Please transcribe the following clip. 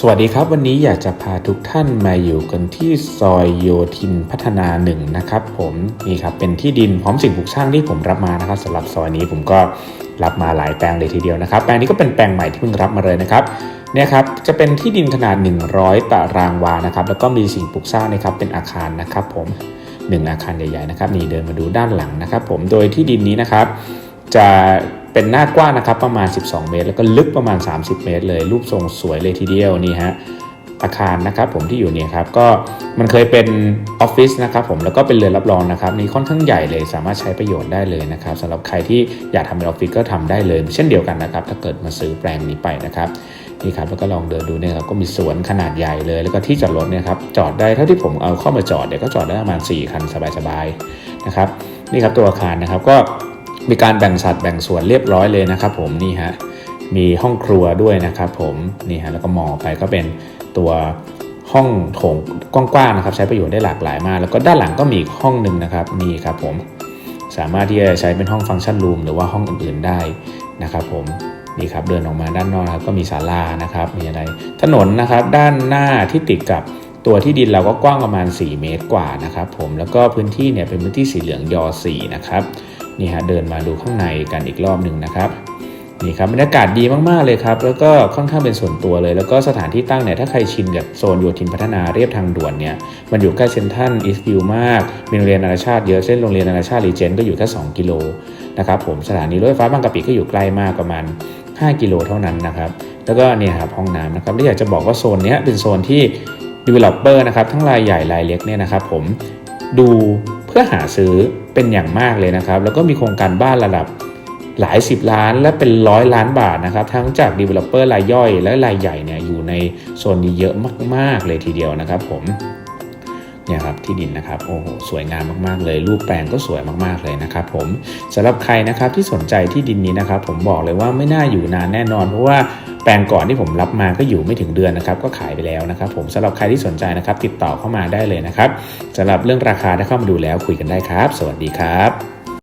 สวัสดีครับ วันนี้อยากจะพาทุกท่านมาอยู่กันที่ซอยโยธินพัฒนาหนึ่งนะครับ ผมนี่ครับเป็นที่ดินพร้อมสิ่งปลูกสร้างที่ผมรับมานะครับสำหรับซอยนี้ผมก็รับมาหลายแปลงเลยทีเดียวนะครับ แปลงนี้ก็เป็นแปลงใหม่ที่เพิ่งรับมาเลยนะครับเนี่ยครับจะเป็นที่ดินขนาด 100 ตารางวานะครับ แล้วก็มีสิ่งปลูกสร้างนะครับเป็นอาคารนะครับ ผมหนึ่งอาคารใหญ่ๆนะครับนี่เดินมาดูด้านหลังนะครับ ผมโดยที่ดินนี้นะครับ จะ เป็นหน้ากว้างนะครับประมาณ 12 เมตร แล้วก็ลึกประมาณ 30 เมตร เลย รูปทรงสวยเลยทีเดียวนี่ฮะอาคารนะครับผมที่อยู่เนี่ยครับก็มันเคยเป็นออฟฟิศนะครับผมแล้วก็เป็นเรือนรับรองนะครับนี่ค่อนข้างใหญ่เลยสามารถใช้ประโยชน์ได้เลยนะครับสำหรับใครที่อยากทำเป็นออฟฟิศก็ทำได้เลย เช่นเดียวกันนะครับถ้าเกิดมาซื้อแปลงนี้ไปนะครับนี่ครับแล้วก็ลองเดินดูเนี่ยครับก็มีสวนขนาดใหญ่เลย แล้วก็ที่จอดรถเนี่ยครับจอดได้เท่าที่ผมเอาเข้ามาจอดเนี่ยก็จอดได้ประมาณ4คันสบายๆนะครับนี่ครับตัวอาคารนะครับก็ มีการแบ่งสัดแบ่งส่วนเรียบร้อยเลยนะครับ ผมนี่ฮะมีห้องครัวด้วยนะครับผมนี่ฮะแล้วก็มองไปก็เป็นตัวห้องโถงกว้างๆนะครับ ใช้ประโยชน์ได้หลากหลายมาก แล้วก็ด้านหลังก็มีอีกห้องหนึ่งนะครับนี่ครับผมสามารถที่จะใช้เป็นห้องฟังก์ชันรูมหรือว่าห้องอื่นๆได้นะครับ ผมนี่ครับเดินออกมาด้านนอกนะครับก็มีศาลานะครับมีอะไรถนนนะครับด้านหน้าที่ติดกับตัวที่ดินเราก็กว้างประมาณ 4 เมตรกว่านะครับ ผมแล้วก็พื้นที่เนี่ยเป็นพื้นที่สีเหลืองยอ4นะครับ นี่ฮะเดินมาดูข้างในกันอีกรอบหนึ่งนะครับนี่ครับบรรยากาศดีมากๆเลยครับ แล้วก็ค่อนข้างเป็นส่วนตัวเลย แล้วก็สถานที่ตั้งเนี่ยถ้าใครชินกับโซนโยธินพัฒนาเรียบทางด่วนเนี่ยมันอยู่ใกล้เซนทรัลอีสต์วิวมาก มีโรงเรียนนานาชาติเยอะเช่นโรงเรียนนานาชาติรีเจนก็อยู่แค่2กิโลนะครับผมสถานีรถไฟฟ้าบางกะปิก็อยู่ใกล้มากประมาณ 5 กิโลเท่านั้นนะครับแล้วก็เนี่ยครับห้องน้ำนะครับและอยากจะบอกว่าโซนนี้เป็นโซนที่ developer นะครับทั้งรายใหญ่รายเล็กเนี่ยนะครับผมดู พื่อหาซื้อเป็นอย่างมากเลยนะครับ แล้วก็มีโครงการบ้านระดับหลายสิบล้านและเป็นร้อยล้านบาทนะครับ ทั้งจาก developer รายย่อยและรายใหญ่เนี่ยอยู่ในโซนนี้เยอะมากๆเลยทีเดียวนะครับผมเนี่ยครับที่ดินนะครับโอ้โหสวยงามมากๆ เลย รูปแปลงก็สวยมากๆเลยนะครับผมสำหรับใครนะครับที่สนใจที่ดินนี้นะครับ ผมบอกเลยว่าไม่น่าอยู่นานแน่นอน เพราะว่า แปลงก่อนที่ผมรับมาก็อยู่ไม่ถึงเดือนนะครับ ก็ขายไปแล้วนะครับ ผมสำหรับใครที่สนใจนะครับ ติดต่อเข้ามาได้เลยนะครับสำหรับเรื่องราคาถ้าเข้ามาดูแล้วคุยกันได้ครับ สวัสดีครับ